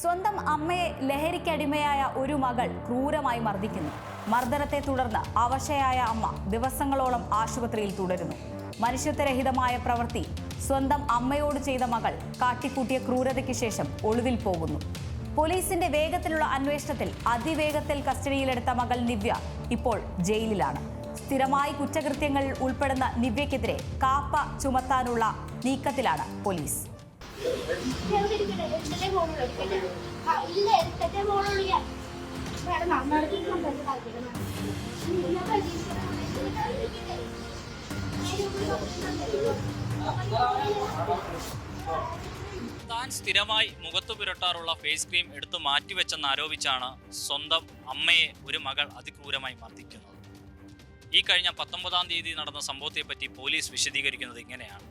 സ്വന്തം അമ്മയെ ലഹരിക്കടിമയായ ഒരു മകൾ ക്രൂരമായി മർദ്ദിക്കുന്നു. മർദ്ദനത്തെ തുടർന്ന് അവശയായ അമ്മ ദിവസങ്ങളോളം ആശുപത്രിയിൽ തുടരുന്നു. മനുഷ്യത്വരഹിതമായ പ്രവൃത്തി സ്വന്തം അമ്മയോട് ചെയ്ത മകൾ കാട്ടിക്കൂട്ടിയ ക്രൂരതയ്ക്ക് ശേഷം ഒളിവിൽ പോകുന്നു. പോലീസിന്റെ വേഗത്തിലുള്ള അന്വേഷണത്തിൽ അതിവേഗത്തിൽ കസ്റ്റഡിയിലെടുത്ത മകൾ നിവ്യ ഇപ്പോൾ ജയിലിലാണ്. സ്ഥിരമായി കുറ്റകൃത്യങ്ങളിൽ ഉൾപ്പെടുന്ന നിവ്യക്കെതിരെ കാപ്പ ചുമത്താനുള്ള നീക്കത്തിലാണ് പോലീസ്. താൻ സ്ഥിരമായി മുഖത്തു പുരട്ടാറുള്ള ഫേസ് ക്രീം എടുത്തു മാറ്റിവെച്ചെന്ന് ആരോപിച്ചാണ് സ്വന്തം അമ്മയെ ഒരു മകൾ അതിക്രൂരമായി മർദ്ദിക്കുന്നത്. ഈ കഴിഞ്ഞ പത്തൊമ്പതാം തീയതി നടന്ന സംഭവത്തെപ്പറ്റി പോലീസ് വിശദീകരിക്കുന്നത് ഇങ്ങനെയാണ്.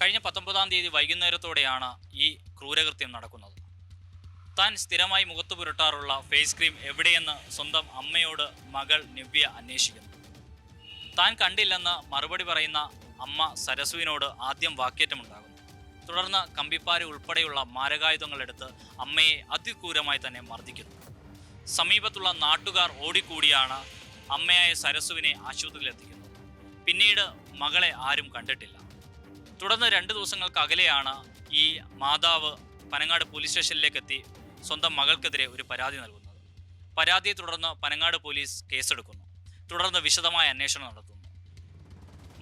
കഴിഞ്ഞ പത്തൊമ്പതാം തീയതി വൈകുന്നേരത്തോടെയാണ് ഈ ക്രൂരകൃത്യം നടക്കുന്നത്. താൻ സ്ഥിരമായി മുഖത്തു പുരട്ടാറുള്ള ഫേസ് ക്രീം എവിടെയെന്ന് സ്വന്തം അമ്മയോട് മകൾ നിവ്യ അന്വേഷിക്കുന്നു. താൻ കണ്ടില്ലെന്ന് മറുപടി പറയുന്ന അമ്മ സരസുവിനോട് ആദ്യം വാക്കേറ്റമുണ്ടാകുന്നു. തുടർന്ന് കമ്പിപ്പാരി ഉൾപ്പെടെയുള്ള മാരകായുധങ്ങളെടുത്ത് അമ്മയെ അതിക്രൂരമായി തന്നെ മർദ്ദിക്കുന്നു. സമീപത്തുള്ള നാട്ടുകാർ ഓടിക്കൂടിയാണ് അമ്മയായ സരസുവിനെ ആശുപത്രിയിലെത്തിക്കുന്നത്. പിന്നീട് മകളെ ആരും കണ്ടിട്ടില്ല. തുടർന്ന് രണ്ട് ദിവസങ്ങൾക്ക് അകലെയാണ് ഈ മാതാവ് പനങ്ങാട് പോലീസ് സ്റ്റേഷനിലേക്ക് എത്തി സ്വന്തം മകൾക്കെതിരെ ഒരു പരാതി നൽകുന്നത്. പരാതിയെ തുടർന്ന് പനങ്ങാട് പോലീസ് കേസെടുക്കുന്നു. തുടർന്ന് വിശദമായ അന്വേഷണം നടത്തുന്നു.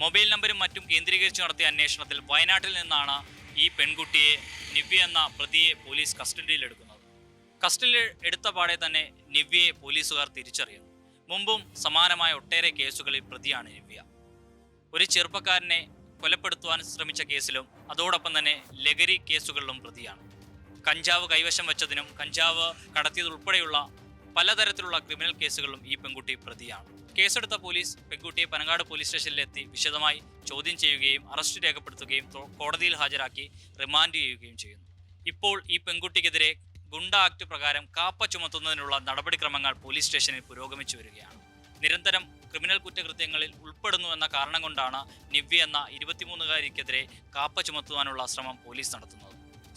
മൊബൈൽ നമ്പരും മറ്റും കേന്ദ്രീകരിച്ച് നടത്തിയ അന്വേഷണത്തിൽ വയനാട്ടിൽ നിന്നാണ് ഈ പെൺകുട്ടിയെ നിവ്യ എന്ന പ്രതിയെ പോലീസ് കസ്റ്റഡിയിലെടുക്കുന്നത് കസ്റ്റഡിയിൽ എടുത്ത പാടെ തന്നെ നിവ്യയെ പോലീസുകാർ തിരിച്ചറിയുന്നു. മുമ്പും സമാനമായ ഒട്ടേറെ കേസുകളിൽ പ്രതിയാണ് നിവ്യ. ഒരു ചെറുപ്പക്കാരനെ കൊലപ്പെടുത്തുവാൻ ശ്രമിച്ച കേസിലും അതോടൊപ്പം തന്നെ ലഹരി കേസുകളിലും പ്രതിയാണ്. കഞ്ചാവ് കൈവശം വെച്ചതിനും കഞ്ചാവ് കടത്തിയതുൾപ്പെടെയുള്ള പലതരത്തിലുള്ള ക്രിമിനൽ കേസുകളിലും ഈ പെൺകുട്ടി പ്രതിയാണ്. കേസെടുത്ത പോലീസ് പെൺകുട്ടിയെ പനങ്ങാട് പോലീസ് സ്റ്റേഷനിലെത്തി വിശദമായി ചോദ്യം ചെയ്യുകയും അറസ്റ്റ് രേഖപ്പെടുത്തുകയും കോടതിയിൽ ഹാജരാക്കി റിമാൻഡ് ചെയ്യുകയും ചെയ്യുന്നു. ഇപ്പോൾ ഈ പെൺകുട്ടിക്കെതിരെ ഗുണ്ട ആക്ട് പ്രകാരം കാപ്പ ചുമത്തുന്നതിനുള്ള നടപടിക്രമങ്ങൾ പോലീസ് സ്റ്റേഷനിൽ പുരോഗമിച്ചു വരികയാണ്. നിരന്തരം ക്രിമിനൽ കുറ്റകൃത്യങ്ങളിൽ ഉൾപ്പെടുന്നു എന്ന കാരണം കൊണ്ടാണ് നിവ്യ എന്ന ഇരുപത്തിമൂന്നുകാരിക്കെതിരെ കാപ്പ ചുമത്തുവാനുള്ള ശ്രമം പോലീസ് നടത്തുന്നത്.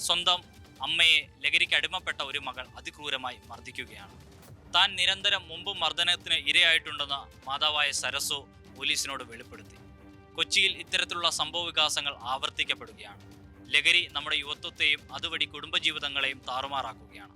സ്വന്തം അമ്മയെ ലഹരിക്ക് അടിമപ്പെട്ട ഒരു മകൾ അതിക്രൂരമായി മർദ്ദിക്കുകയാണ്. താൻ നിരന്തരം മുമ്പ് മർദ്ദനത്തിന് ഇരയായിട്ടുണ്ടെന്ന് മാതാവായ സരസു പോലീസിനോട് വെളിപ്പെടുത്തി. കൊച്ചിയിൽ ഇത്തരത്തിലുള്ള സംഭവ വികാസങ്ങൾ ആവർത്തിക്കപ്പെടുകയാണ്. ലഹരി നമ്മുടെ യുവത്വത്തെയും അതുവഴി കുടുംബജീവിതങ്ങളെയും താറുമാറാക്കുകയാണ്.